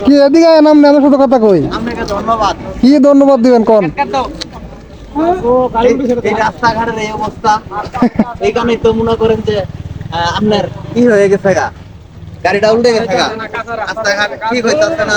কি এদিকে আয় নাম নেন শুধু কথা কই। ধন্যবাদ কি ধন্যবাদ দিবেন কোন? এই- এই রাস্তাঘাটের এই অবস্থা। এই কারণে তো মনে করেন যে আপনার কি হয়ে গেছে গা? গাড়িটা উল্টে গেছে গা? রাস্তাঘাট ঠিক হইতাছে না?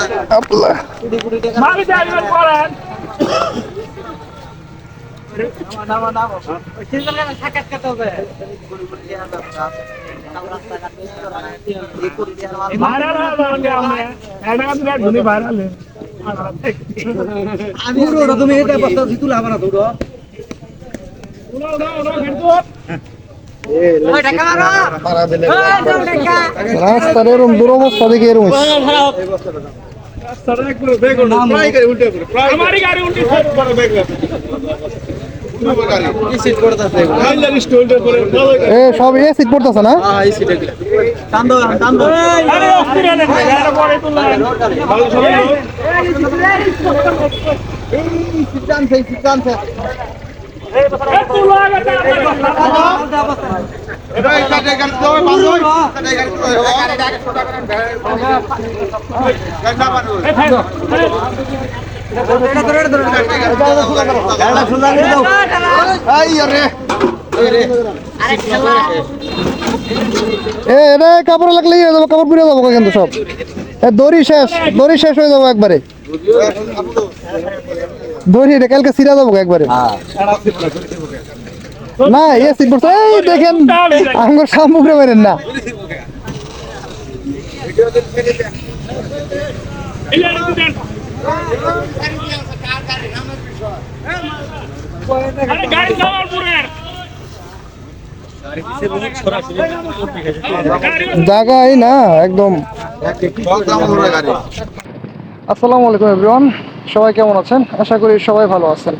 তুমি এটা বস্তা তুলে আবার না। রাস্তার দুরবস্থা দেখে এরম হইছে। এ সব এ সিট পড়তেছে না। এই রে। কাপড় লাগলেই হয়ে যাব, কাপড় পুড়ে যাব কিন্তু সব। দড়ি শেষ দড়ি শেষ হয়ে যাব একবারে। দড়ি এটা কালকে সিরা যাব একবারে। না, এ সিট পড়ছে। এই দেখেন, আঙ্গুর সামুগ্রে মেরেন না। জায়গায় না, একদম। আসসালামু আলাইকুম এভরিওয়ান সবাই কেমন আছেন? আশা করি সবাই ভালো আছেন।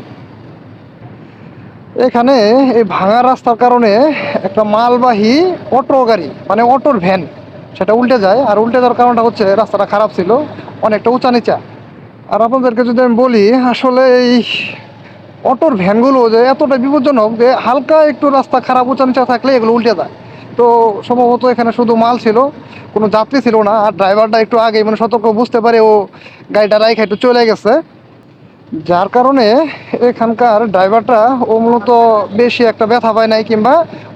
এখানে এই ভাঙা রাস্তার কারণে একটা মালবাহী অটো গাড়ি মানে অটোর ভ্যান, সেটা উল্টে যায়। আর উল্টে যাওয়ার কারণটা হচ্ছে রাস্তাটা খারাপ ছিল, অনেকটা উঁচা নিচা। আর আপনাদেরকে যদি আমি বলি, আসলে এই অটোর ভ্যানগুলো যে এতটা বিপজ্জনক যে হালকা একটু রাস্তা খারাপ উঁচা নিচা থাকলে এগুলো উল্টে যায়। তো সম্ভবত এখানে শুধু মাল ছিল, কোনো যাত্রী ছিল না, আর ড্রাইভারটা একটু আগে মানে সতর্ক বুঝতে পারে ও গাড়িটা রাইখা একটু চলে গেছে। যার কারণে এখানকার ড্রাইভারটা ও মূলত বেশি একটা ব্যথা পায় নাই কিংবা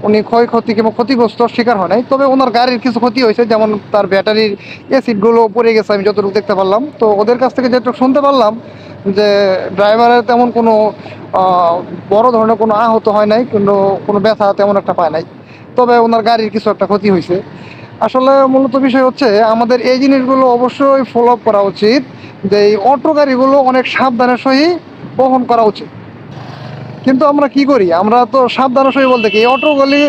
উনি ক্ষয়ক্ষতি কিংবা ক্ষতিগ্রস্ত শিকার হয় নাই। তবে ওনার গাড়ির কিছু ক্ষতি হয়েছে, যেমন তার ব্যাটারির এসিডগুলো পড়ে গেছে, আমি যতটুকু দেখতে পারলাম। তো ওদের কাছ থেকে যেটুকু শুনতে পারলাম যে ড্রাইভারের তেমন কোনো বড় ধরনের কোনো আহত হয় নাই কিন্তু কোনো ব্যথা তেমন একটা পায় নাই। তবে ওনার গাড়ির কিছু একটা ক্ষতি হয়েছে। আসলে মূলত বিষয় হচ্ছে, আমাদের এই জিনিসগুলো অবশ্যই ফলো আপ করা উচিত। যে এই অটো গাড়িগুলো অনেক সাবধানের সহিত বহন করা উচিত। কিন্তু আমরা কি করি? আমরা তো সাবধানের সহিত বলতে কি অটোগুলি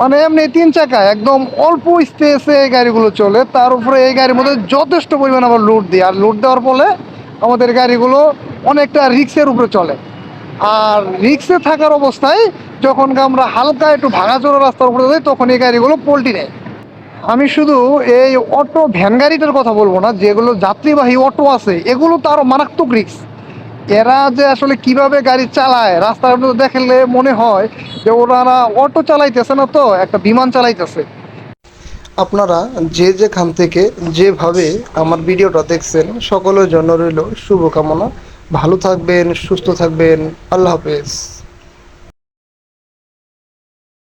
মানে এমনি তিন চাকা, একদম অল্প স্পেসে এই গাড়িগুলো চলে। তার উপরে এই গাড়ির মধ্যে যথেষ্ট পরিমাণ আবার লুট দিই। আর লুট দেওয়ার ফলে আমাদের গাড়িগুলো অনেকটা রিক্সের উপরে চলে। আর রিক্সে থাকার অবস্থায় যখন আমরা হালকা একটু ভাঙাচোরা রাস্তার উপরে যাই, তখন এই গাড়িগুলো পল্টি নেয়। আমি শুধু এই অটো ভ্যান গাড়িটার কথা বলব না, যেগুলো যাত্রীবাহী অটো আছে, এগুলো তো আরও মারাত্মক রিক্স এরা যে আসলে কীভাবে গাড়ি চালায়, রাস্তার দেখলে মনে হয় যে ওরা অটো চালাইতেছে না তো, একটা বিমান চালাইতেছে। আপনারা যে যেখান থেকে যেভাবে আমার ভিডিওটা দেখছেন, সকলের জন্য রইল শুভকামনা। ভালো থাকবেন, সুস্থ থাকবেন। আল্লাহ হাফেজ।